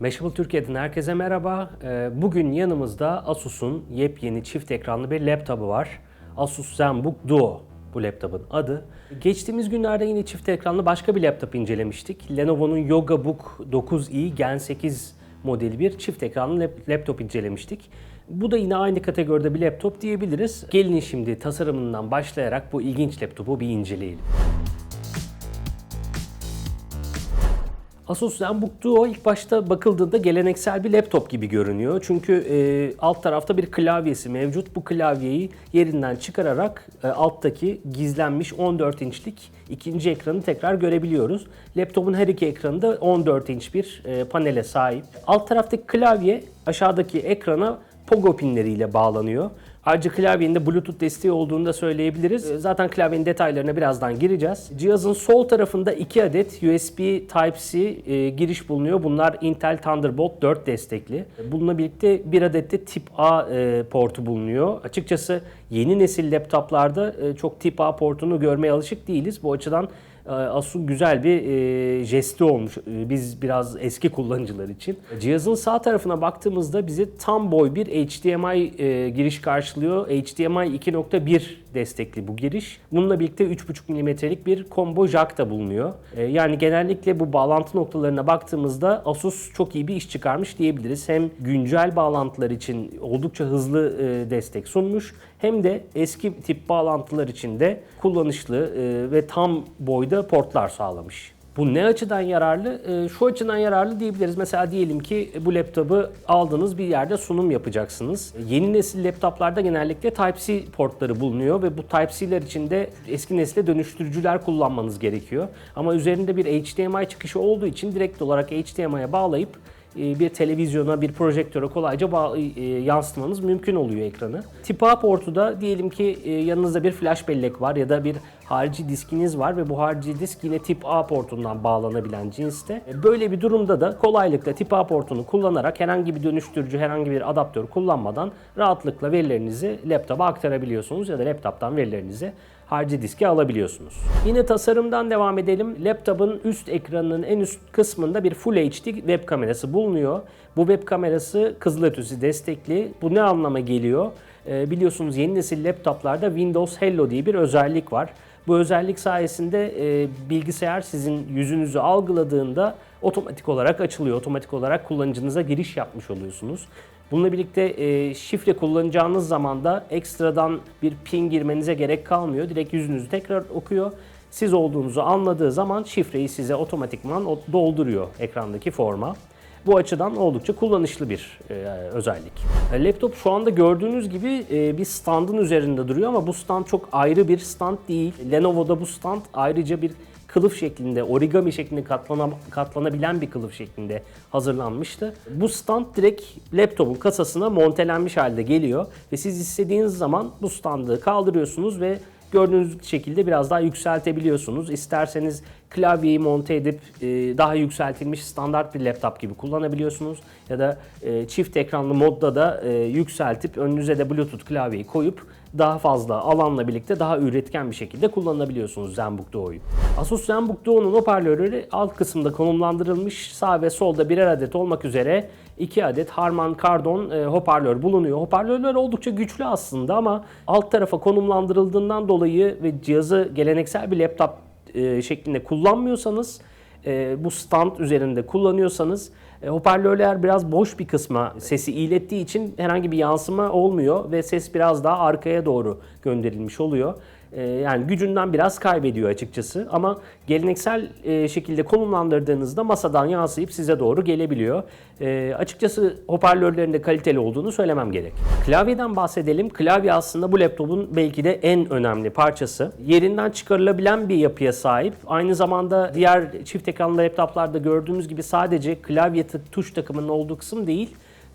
Mashable Türkiye'den herkese merhaba. Ee, Bugün yanımızda Asus'un yepyeni çift ekranlı bir laptopu var. Asus ZenBook Duo bu laptopun adı. Geçtiğimiz günlerde yine çift ekranlı başka bir laptop incelemiştik. Lenovo'nun Yoga Book 9i Gen 8 modeli bir çift ekranlı lap- laptop incelemiştik. Bu da yine aynı kategoride bir laptop diyebiliriz. Gelin şimdi tasarımından başlayarak bu ilginç laptopu bir inceleyelim. Asus ZenBook Duo ilk başta bakıldığında geleneksel bir laptop gibi görünüyor. Çünkü e, alt tarafta bir klavyesi mevcut. Bu klavyeyi yerinden çıkararak e, alttaki gizlenmiş 14 inçlik ikinci ekranı tekrar görebiliyoruz. Laptopun her iki ekranı da 14 inç bir e, panele sahip. Alt taraftaki klavye aşağıdaki ekrana pogo pinleriyle bağlanıyor. Ayrıca klavyenin Bluetooth desteği olduğunu da söyleyebiliriz. Ee, Zaten klavyenin detaylarına birazdan gireceğiz. Cihazın sol tarafında 2 adet USB Type-C e, giriş bulunuyor. Bunlar Intel Thunderbolt 4 destekli. Bununla birlikte bir adet de Tip A e, portu bulunuyor. Açıkçası yeni nesil laptoplarda e, çok Tip A portunu görmeye alışık değiliz. Bu açıdan Asus'un güzel bir e, jesti olmuş. E, Biz biraz eski kullanıcılar için. Cihazın sağ tarafına baktığımızda bizi tam boy bir HDMI e, giriş karşılıyor. HDMI 2.1 destekli bu giriş. Bununla birlikte 3.5 mm'lik bir combo jack da bulunuyor. E, yani genellikle bu bağlantı noktalarına baktığımızda Asus çok iyi bir iş çıkarmış diyebiliriz. Hem güncel bağlantılar için oldukça hızlı e, destek sunmuş hem de eski tip bağlantılar için de kullanışlı e, ve tam boyda portlar sağlamış. Bu ne açıdan yararlı? E, Şu açıdan yararlı diyebiliriz. Mesela diyelim ki bu laptopu aldınız bir yerde sunum yapacaksınız. Yeni nesil laptoplarda genellikle Type-C portları bulunuyor ve bu Type-C'ler için de eski nesile dönüştürücüler kullanmanız gerekiyor. Ama üzerinde bir HDMI çıkışı olduğu için direkt olarak HDMI'ye bağlayıp bir televizyona, bir projektöre kolayca bağ- e, yansıtmanız mümkün oluyor ekranı. Tip A portu diyelim ki e, yanınızda bir flash bellek var ya da bir harici diskiniz var ve bu harici disk yine tip A portundan bağlanabilen cinste. E, Böyle bir durumda da kolaylıkla tip A portunu kullanarak herhangi bir dönüştürücü, herhangi bir adaptör kullanmadan rahatlıkla verilerinizi laptopa aktarabiliyorsunuz ya da laptoptan verilerinizi harici diske alabiliyorsunuz. Yine tasarımdan devam edelim. Laptopun üst ekranının en üst kısmında bir Full HD web kamerası bulunuyor. Bu web kamerası kızılötesi destekli. Bu ne anlama geliyor? Ee, biliyorsunuz yeni nesil laptoplarda Windows Hello diye bir özellik var. Bu özellik sayesinde e, bilgisayar sizin yüzünüzü algıladığında otomatik olarak açılıyor. Otomatik olarak kullanıcınıza giriş yapmış oluyorsunuz. Bununla birlikte e, şifre kullanacağınız zaman da ekstradan bir pin girmenize gerek kalmıyor. Direkt yüzünüzü tekrar okuyor. Siz olduğunuzu anladığı zaman şifreyi size otomatikman dolduruyor ekrandaki forma. Bu açıdan oldukça kullanışlı bir e, özellik. E, Laptop şu anda gördüğünüz gibi e, bir standın üzerinde duruyor ama bu stand çok ayrı bir stand değil. Lenovo'da bu stand ayrıca bir kılıf şeklinde, origami şeklinde katlana, katlanabilen bir kılıf şeklinde hazırlanmıştı. Bu stand direkt laptopun kasasına montelenmiş halde geliyor ve siz istediğiniz zaman bu standı kaldırıyorsunuz ve gördüğünüz şekilde biraz daha yükseltebiliyorsunuz. İsterseniz klavyeyi monte edip e, daha yükseltilmiş standart bir laptop gibi kullanabiliyorsunuz. Ya da e, çift ekranlı modda da e, yükseltip önünüze de Bluetooth klavyeyi koyup daha fazla alanla birlikte daha üretken bir şekilde kullanabiliyorsunuz ZenBook Duo'yu. Asus ZenBook Duo'nun hoparlörleri alt kısımda konumlandırılmış sağ ve solda birer adet olmak üzere iki adet Harman Kardon e, hoparlör bulunuyor. Hoparlörler oldukça güçlü aslında ama alt tarafa konumlandırıldığından dolayı ve cihazı geleneksel bir laptop e, şeklinde kullanmıyorsanız e, bu stand üzerinde kullanıyorsanız e, hoparlörler biraz boş bir kısma sesi ilettiği için herhangi bir yansıma olmuyor ve ses biraz daha arkaya doğru gönderilmiş oluyor. E, yani gücünden biraz kaybediyor açıkçası ama geleneksel e, şekilde konumlandırdığınızda masadan yansıyıp size doğru gelebiliyor. E, açıkçası hoparlörlerin de kaliteli olduğunu söylemem gerek. Klavyeden bahsedelim. Klavye aslında bu laptopun belki de en önemli parçası. Yerinden çıkarılabilen bir yapıya sahip. Aynı zamanda diğer çift ekranlı laptoplarda gördüğümüz gibi sadece klavye tuş takımının olduğu kısım değil,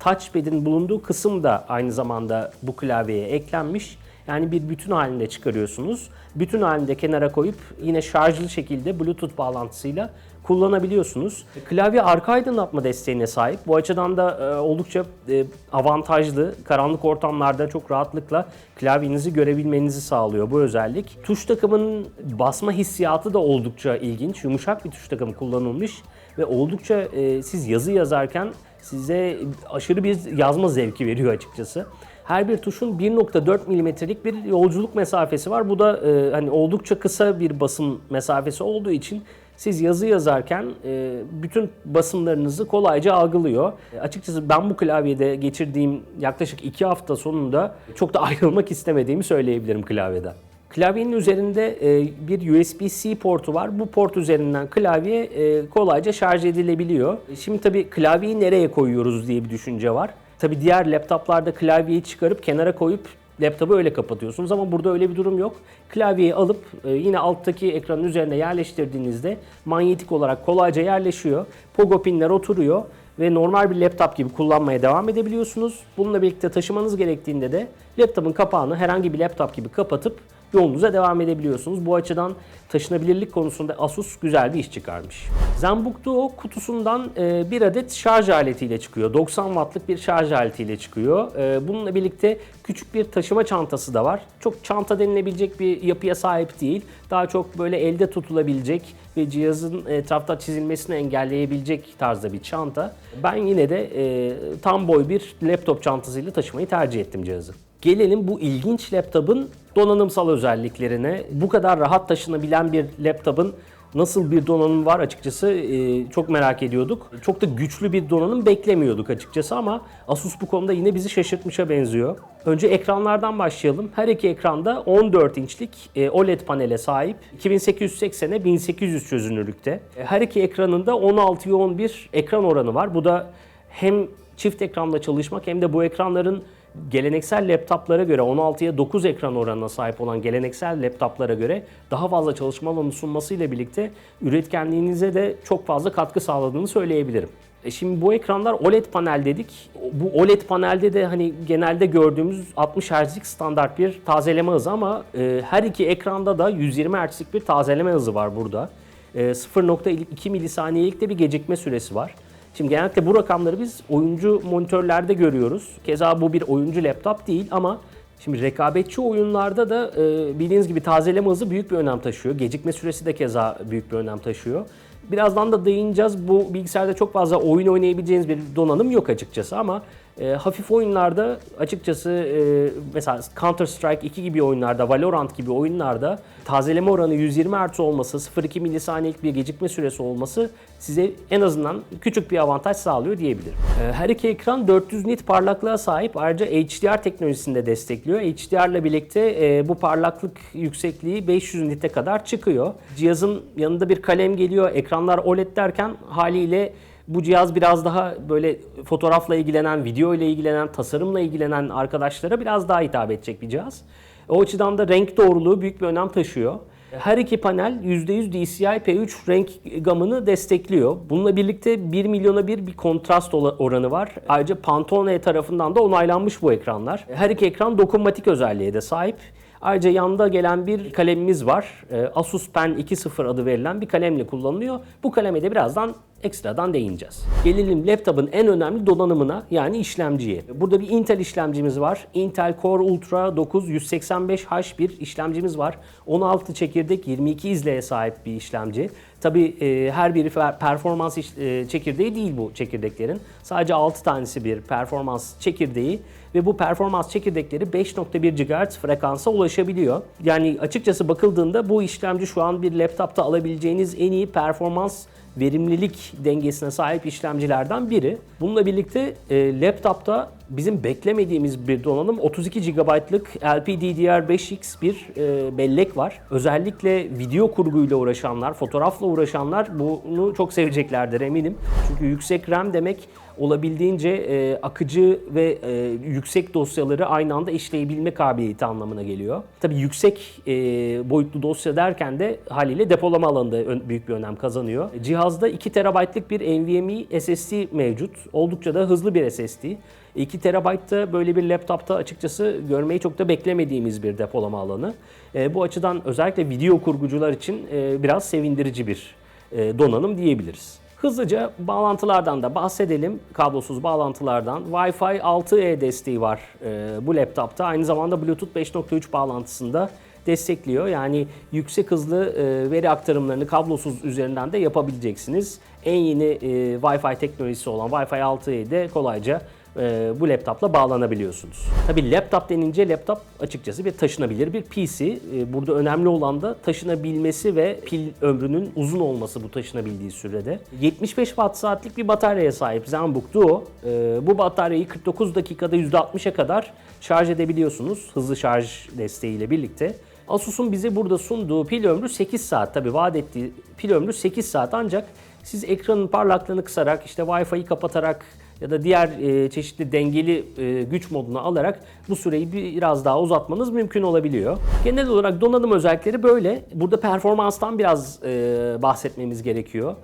touchpad'in bulunduğu kısım da aynı zamanda bu klavyeye eklenmiş. Yani bir bütün halinde çıkarıyorsunuz. Bütün halinde kenara koyup yine şarjlı şekilde Bluetooth bağlantısıyla kullanabiliyorsunuz. Klavye arka aydınlatma desteğine sahip. Bu açıdan da e, oldukça e, avantajlı. Karanlık ortamlarda çok rahatlıkla klavyenizi görebilmenizi sağlıyor bu özellik. Tuş takımının basma hissiyatı da oldukça ilginç. Yumuşak bir tuş takımı kullanılmış ve oldukça e, siz yazı yazarken size aşırı bir yazma zevki veriyor açıkçası. Her bir tuşun 1.4 milimetrelik bir yolculuk mesafesi var. Bu da e, hani oldukça kısa bir basım mesafesi olduğu için siz yazı yazarken e, bütün basımlarınızı kolayca algılıyor. E, açıkçası ben bu klavyede geçirdiğim yaklaşık 2 hafta sonunda çok da ayrılmak istemediğimi söyleyebilirim klavyeden. Klavyenin üzerinde e, bir USB-C portu var. Bu port üzerinden klavye e, kolayca şarj edilebiliyor. E, Şimdi tabii klavyeyi nereye koyuyoruz diye bir düşünce var. Tabii diğer laptoplarda klavyeyi çıkarıp kenara koyup laptopu öyle kapatıyorsunuz ama burada öyle bir durum yok. Klavyeyi alıp e, yine alttaki ekranın üzerine yerleştirdiğinizde manyetik olarak kolayca yerleşiyor. Pogo pinler oturuyor ve normal bir laptop gibi kullanmaya devam edebiliyorsunuz. Bununla birlikte taşımanız gerektiğinde de laptopun kapağını herhangi bir laptop gibi kapatıp yolunuza devam edebiliyorsunuz. Bu açıdan taşınabilirlik konusunda Asus güzel bir iş çıkarmış. ZenBook kutusundan e, bir adet şarj aletiyle çıkıyor. 90 wattlık bir şarj aletiyle çıkıyor. E, Bununla birlikte küçük bir taşıma çantası da var. Çok çanta denilebilecek bir yapıya sahip değil. Daha çok böyle elde tutulabilecek ve cihazın etrafta çizilmesini engelleyebilecek tarzda bir çanta. Ben yine de e, tam boy bir laptop çantasıyla taşımayı tercih ettim cihazı. Gelelim bu ilginç laptopun donanımsal özelliklerine. Bu kadar rahat taşınabilen bir laptopun nasıl bir donanım var açıkçası e, çok merak ediyorduk. Çok da güçlü bir donanım beklemiyorduk açıkçası ama Asus bu konuda yine bizi şaşırtmışa benziyor. Önce ekranlardan başlayalım. Her iki ekranda 14 inçlik e, OLED panele sahip. 2880'e 1800 çözünürlükte. E, Her iki ekranında 16'ya 11 ekran oranı var. Bu da hem çift ekranla çalışmak hem de bu ekranların geleneksel laptoplara göre 16'ya 9 ekran oranına sahip olan geleneksel laptoplara göre daha fazla çalışma alanı sunmasıyla birlikte üretkenliğinize de çok fazla katkı sağladığını söyleyebilirim. E şimdi bu ekranlar OLED panel dedik. Bu OLED panelde de hani genelde gördüğümüz 60 Hz'lik standart bir tazeleme hızı ama e, her iki ekranda da 120 Hz'lik bir tazeleme hızı var burada. E, 0.2 milisaniyelik de bir gecikme süresi var. Şimdi genellikle bu rakamları biz oyuncu monitörlerde görüyoruz. Keza bu bir oyuncu laptop değil ama şimdi rekabetçi oyunlarda da e, bildiğiniz gibi tazeleme hızı büyük bir önem taşıyor. Gecikme süresi de keza büyük bir önem taşıyor. Birazdan da değineceğiz. Bu bilgisayarda çok fazla oyun oynayabileceğiniz bir donanım yok açıkçası ama e, hafif oyunlarda açıkçası e, mesela Counter Strike 2 gibi oyunlarda, Valorant gibi oyunlarda tazeleme oranı 120 Hz olması, 0.2 milisaniyelik bir gecikme süresi olması size en azından küçük bir avantaj sağlıyor diyebilirim. E, her iki ekran 400 nit parlaklığa sahip. Ayrıca HDR teknolojisini de destekliyor. HDR ile birlikte e, bu parlaklık yüksekliği 500 nite kadar çıkıyor. Cihazın yanında bir kalem geliyor. Ekranlar OLED derken haliyle bu cihaz biraz daha böyle fotoğrafla ilgilenen, video ile ilgilenen, tasarımla ilgilenen arkadaşlara biraz daha hitap edecek bir cihaz. O açıdan da renk doğruluğu büyük bir önem taşıyor. Her iki panel %100 DCI P3 renk gamını destekliyor. Bununla birlikte 1 milyona bir bir kontrast oranı var. Ayrıca Pantone tarafından da onaylanmış bu ekranlar. Her iki ekran dokunmatik özelliğe de sahip. Ayrıca yanda gelen bir kalemimiz var. Ee, Asus Pen 2.0 adı verilen bir kalemle kullanılıyor. Bu kaleme de birazdan ekstradan değineceğiz. Gelelim laptopun en önemli donanımına yani işlemciye. Burada bir Intel işlemcimiz var. Intel Core Ultra 9 185H1 işlemcimiz var. 16 çekirdek 22 izleye sahip bir işlemci. Tabi e, her biri performans e, çekirdeği değil bu çekirdeklerin. Sadece 6 tanesi bir performans çekirdeği ve bu performans çekirdekleri 5.1 GHz frekansa ulaşabiliyor. Yani açıkçası bakıldığında bu işlemci şu an bir laptopta alabileceğiniz en iyi performans verimlilik dengesine sahip işlemcilerden biri. Bununla birlikte e, laptopta bizim beklemediğimiz bir donanım 32 GB'lık LPDDR5X bir e, bellek var. Özellikle video kurguyla uğraşanlar, fotoğrafla uğraşanlar bunu çok seveceklerdir eminim. Çünkü yüksek RAM demek olabildiğince e, akıcı ve e, yüksek dosyaları aynı anda işleyebilme kabiliyeti anlamına geliyor. Tabii yüksek e, boyutlu dosya derken de haliyle depolama alanında büyük bir önem kazanıyor. Cihazda 2 TB'lık bir NVMe SSD mevcut. Oldukça da hızlı bir SSD. 2 TB'da böyle bir laptopta açıkçası görmeyi çok da beklemediğimiz bir depolama alanı. E, bu açıdan özellikle video kurgucular için e, biraz sevindirici bir e, donanım diyebiliriz. Hızlıca bağlantılardan da bahsedelim. Kablosuz bağlantılardan. Wi-Fi 6E desteği var e, bu laptopta. Aynı zamanda Bluetooth 5.3 bağlantısında destekliyor. Yani yüksek hızlı e, veri aktarımlarını kablosuz üzerinden de yapabileceksiniz. en yeni e, Wi-Fi teknolojisi olan Wi-Fi 6'yı de kolayca e, bu laptopla bağlanabiliyorsunuz. Tabi laptop denince laptop açıkçası bir taşınabilir bir PC. E, burada önemli olan da taşınabilmesi ve pil ömrünün uzun olması bu taşınabildiği sürede. 75 watt saatlik bir bataryaya sahip ZenBook Duo. E, bu bataryayı 49 dakikada %60'a kadar şarj edebiliyorsunuz hızlı şarj desteğiyle birlikte. Asus'un bize burada sunduğu pil ömrü 8 saat. Tabi vaat ettiği pil ömrü 8 saat ancak siz ekranın parlaklığını kısarak işte Wi-Fi'yi kapatarak ya da diğer e, çeşitli dengeli e, güç moduna alarak bu süreyi biraz daha uzatmanız mümkün olabiliyor. Genel olarak donanım özellikleri böyle. Burada performanstan biraz e, bahsetmemiz gerekiyor.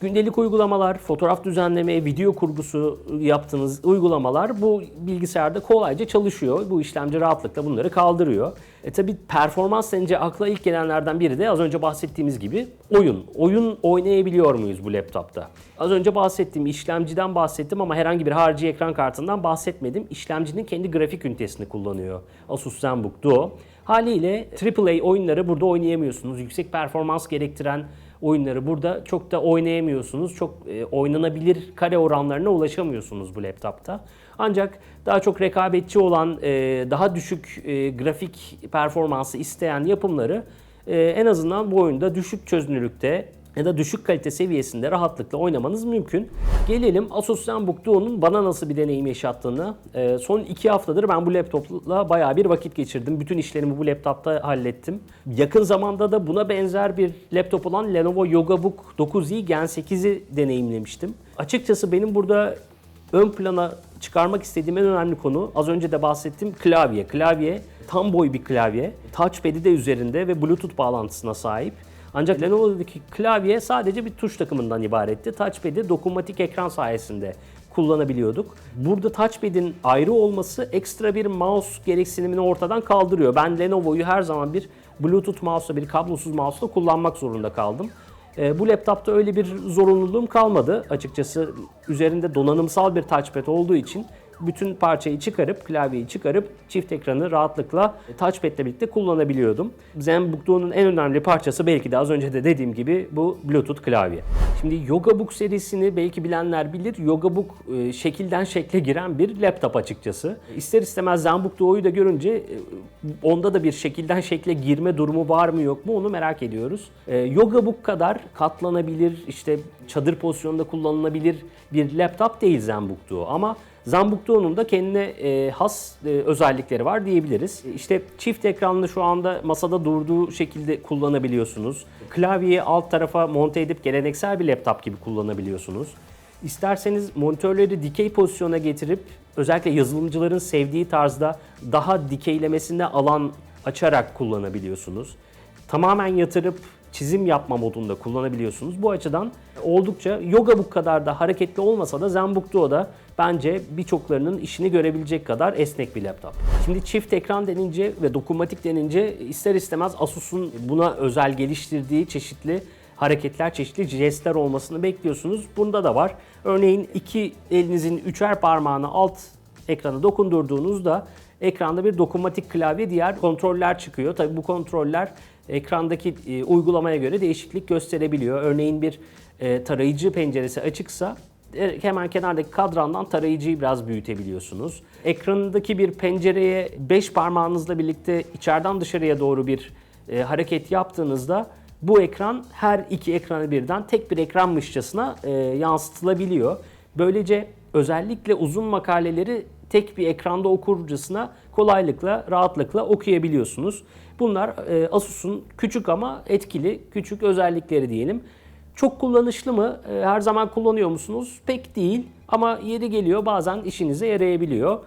Gündelik uygulamalar, fotoğraf düzenleme, video kurgusu yaptığınız uygulamalar bu bilgisayarda kolayca çalışıyor. Bu işlemci rahatlıkla bunları kaldırıyor. E tabi performans denince akla ilk gelenlerden biri de az önce bahsettiğimiz gibi oyun. Oyun oynayabiliyor muyuz bu laptopta? Az önce bahsettiğim işlemciden bahsettim ama herhangi bir harici ekran kartından bahsetmedim. İşlemcinin kendi grafik ünitesini kullanıyor. Asus ZenBook Duo. Haliyle AAA oyunları burada oynayamıyorsunuz. Yüksek performans gerektiren oyunları burada çok da oynayamıyorsunuz. Çok e, oynanabilir kare oranlarına ulaşamıyorsunuz bu laptopta. Ancak daha çok rekabetçi olan, e, daha düşük e, grafik performansı isteyen yapımları e, en azından bu oyunda düşük çözünürlükte ya da düşük kalite seviyesinde rahatlıkla oynamanız mümkün. Gelelim Asus ZenBook Duo'nun bana nasıl bir deneyim yaşattığını. Ee, son iki haftadır ben bu laptopla bayağı bir vakit geçirdim. Bütün işlerimi bu laptopta hallettim. Yakın zamanda da buna benzer bir laptop olan Lenovo Yogabook 9i Gen 8'i deneyimlemiştim. Açıkçası benim burada ön plana çıkarmak istediğim en önemli konu az önce de bahsettiğim klavye. Klavye tam boy bir klavye. Touchpad'i de üzerinde ve Bluetooth bağlantısına sahip. Ancak Lenovo'daki klavye sadece bir tuş takımından ibaretti. Touchpad'i dokunmatik ekran sayesinde kullanabiliyorduk. Burada touchpad'in ayrı olması ekstra bir mouse gereksinimini ortadan kaldırıyor. Ben Lenovo'yu her zaman bir Bluetooth mouse'la bir kablosuz mouse'la kullanmak zorunda kaldım. E, bu laptopta öyle bir zorunluluğum kalmadı. Açıkçası üzerinde donanımsal bir touchpad olduğu için bütün parçayı çıkarıp, klavyeyi çıkarıp çift ekranı rahatlıkla touchpad ile birlikte kullanabiliyordum. ZenBook Duo'nun en önemli parçası belki de az önce de dediğim gibi bu Bluetooth klavye. Şimdi Yogabook serisini belki bilenler bilir. Yogabook e, şekilden şekle giren bir laptop açıkçası. İster istemez ZenBook Duo'yu da görünce e, onda da bir şekilden şekle girme durumu var mı yok mu onu merak ediyoruz. E, Yogabook kadar katlanabilir, işte çadır pozisyonunda kullanılabilir bir laptop değil ZenBook Duo ama ZenBook Duo'nun da kendine e, has e, özellikleri var diyebiliriz. İşte çift ekranlı şu anda masada durduğu şekilde kullanabiliyorsunuz. Klavyeyi alt tarafa monte edip geleneksel bir laptop gibi kullanabiliyorsunuz. İsterseniz monitörleri dikey pozisyona getirip özellikle yazılımcıların sevdiği tarzda daha dikeylemesine alan açarak kullanabiliyorsunuz. Tamamen yatırıp çizim yapma modunda kullanabiliyorsunuz. Bu açıdan oldukça yoga bu kadar da hareketli olmasa da ZenBook Duo'da bence birçoklarının işini görebilecek kadar esnek bir laptop. Şimdi çift ekran denince ve dokunmatik denince ister istemez Asus'un buna özel geliştirdiği çeşitli hareketler, çeşitli jestler olmasını bekliyorsunuz. Bunda da var. Örneğin iki elinizin üçer parmağını alt ekrana dokundurduğunuzda ekranda bir dokunmatik klavye diğer kontroller çıkıyor. Tabii bu kontroller ekrandaki e, uygulamaya göre değişiklik gösterebiliyor. Örneğin bir e, tarayıcı penceresi açıksa e, hemen kenardaki kadrandan tarayıcıyı biraz büyütebiliyorsunuz. Ekranındaki bir pencereye 5 parmağınızla birlikte içeriden dışarıya doğru bir e, hareket yaptığınızda bu ekran her iki ekranı birden tek bir ekranmışçasına e, yansıtılabiliyor. Böylece özellikle uzun makaleleri tek bir ekranda okurcasına kolaylıkla, rahatlıkla okuyabiliyorsunuz. Bunlar e, Asus'un küçük ama etkili, küçük özellikleri diyelim. Çok kullanışlı mı? E, her zaman kullanıyor musunuz? Pek değil ama yeri geliyor bazen işinize yarayabiliyor.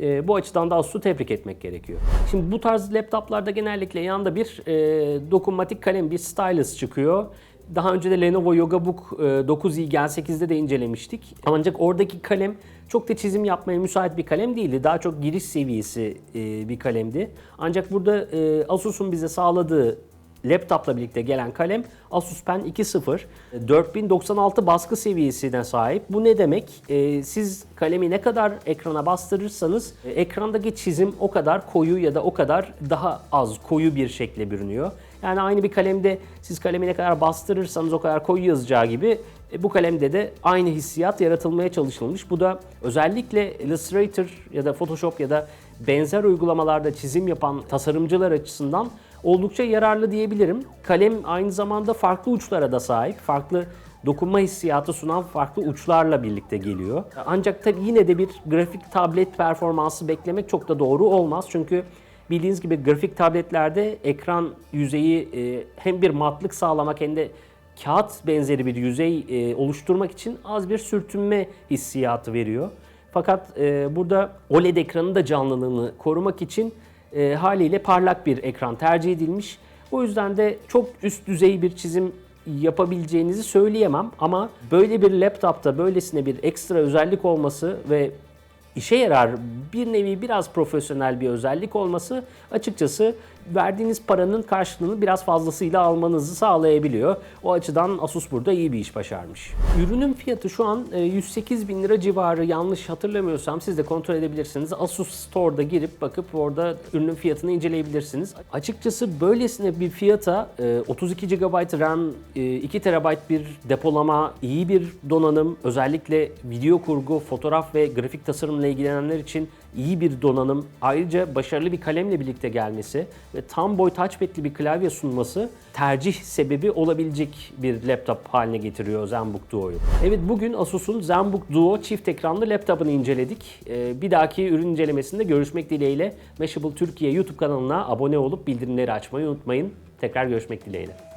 E, bu açıdan da Asus'u tebrik etmek gerekiyor. Şimdi bu tarz laptoplarda genellikle yanında bir e, dokunmatik kalem, bir stylus çıkıyor. Daha önce de Lenovo Yogabook 9i Gen 8'de de incelemiştik. Ancak oradaki kalem çok da çizim yapmaya müsait bir kalem değildi. Daha çok giriş seviyesi e, bir kalemdi. Ancak burada e, Asus'un bize sağladığı laptopla birlikte gelen kalem Asus Pen 2.0 4096 baskı seviyesine sahip. Bu ne demek? Ee, siz kalemi ne kadar ekrana bastırırsanız e, ekrandaki çizim o kadar koyu ya da o kadar daha az koyu bir şekle bürünüyor. Yani aynı bir kalemde siz kalemi ne kadar bastırırsanız o kadar koyu yazacağı gibi e, bu kalemde de aynı hissiyat yaratılmaya çalışılmış. Bu da özellikle Illustrator ya da Photoshop ya da benzer uygulamalarda çizim yapan tasarımcılar açısından oldukça yararlı diyebilirim. Kalem aynı zamanda farklı uçlara da sahip. Farklı dokunma hissiyatı sunan farklı uçlarla birlikte geliyor. Ancak tabii yine de bir grafik tablet performansı beklemek çok da doğru olmaz. Çünkü bildiğiniz gibi grafik tabletlerde ekran yüzeyi e, hem bir matlık sağlamak hem de kağıt benzeri bir yüzey e, oluşturmak için az bir sürtünme hissiyatı veriyor. Fakat e, burada OLED ekranın da canlılığını korumak için e, haliyle parlak bir ekran tercih edilmiş. O yüzden de çok üst düzey bir çizim yapabileceğinizi söyleyemem ama böyle bir laptopta böylesine bir ekstra özellik olması ve işe yarar bir nevi biraz profesyonel bir özellik olması açıkçası verdiğiniz paranın karşılığını biraz fazlasıyla almanızı sağlayabiliyor. O açıdan Asus burada iyi bir iş başarmış. Ürünün fiyatı şu an e, 108 bin lira civarı yanlış hatırlamıyorsam siz de kontrol edebilirsiniz. Asus Store'da girip bakıp orada ürünün fiyatını inceleyebilirsiniz. Açıkçası böylesine bir fiyata e, 32 GB RAM, e, 2 TB bir depolama, iyi bir donanım, özellikle video kurgu, fotoğraf ve grafik tasarımla ilgilenenler için iyi bir donanım, ayrıca başarılı bir kalemle birlikte gelmesi ve tam boy touchpad'li bir klavye sunması tercih sebebi olabilecek bir laptop haline getiriyor ZenBook Duo'yu. Evet bugün Asus'un ZenBook Duo çift ekranlı laptopunu inceledik. Ee, bir dahaki ürün incelemesinde görüşmek dileğiyle Mashable Türkiye YouTube kanalına abone olup bildirimleri açmayı unutmayın. Tekrar görüşmek dileğiyle.